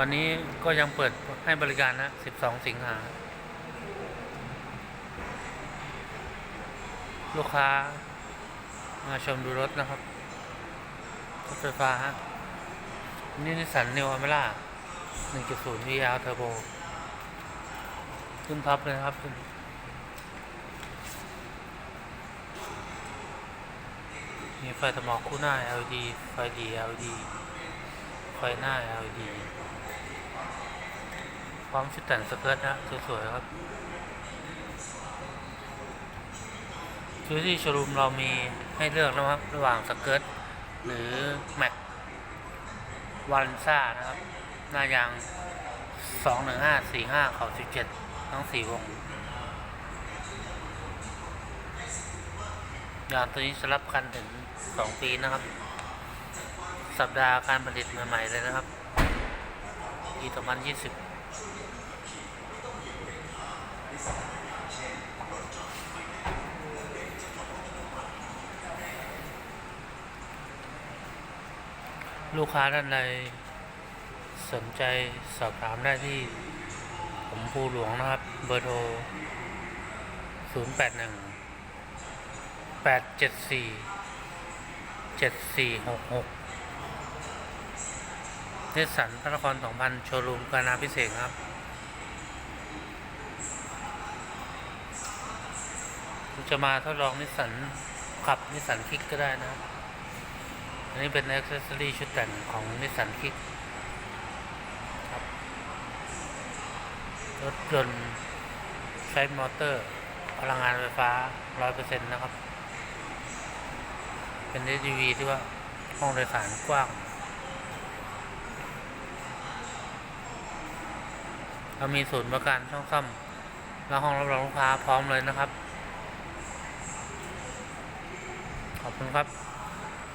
วันนี้ก็ยังเปิดให้บริการนะ 12 สิงหา ลูกค้า มาชมดูรถนะครับ รถไฟฟ้าฮะนี่นิสันเนวอเมร่า1.0 VR Turbo ขึ้นท็อปเลยครับขึ้นมีไฟสมองคู่หน้า LED ไฟดี LED ไฟหน้า LED ร้อมชุดแต่งสเกิร์ตนะสวยๆครับคือที่โชว์รูมเรามีให้เลือกนะครับ ระหว่างสเกิร์ตหรือแม็กวันซ่านะครับหน้ายาง 21545เขา17 ทั้ง 4 วง ยางตัวนี้จะรับคันถึง 2 ปีนะครับ สัปดาห์การผลิตใหม่ๆเลยนะครับปี2020 ลูกค้าท่านใดสนใจสอบถามได้ที่ ผมภูหลวงนะครับ เบอร์โทร 0 8 1 8 7 4 7 4 6 6นิสสันพระนคร 2000 โชว์รูมกานาพิเศษครับ จะมาทดลองนิสสันขับนิสสันคิกก็ได้นะครับ อันนี้เป็นอ c เซสซอรีชุดแต่งของนิสสันคิกครับรถยนต์ใช้มอเตอร์พลังงานไฟฟ้า 100%นะครับ เป็น SUV ที่ว่าห้องโดยสารกว้าง เรามีศูนย์บริการช่องซ่อมและห้องรับรองลูกค้าพร้อมเลยนะครับ ขอบคุณครับ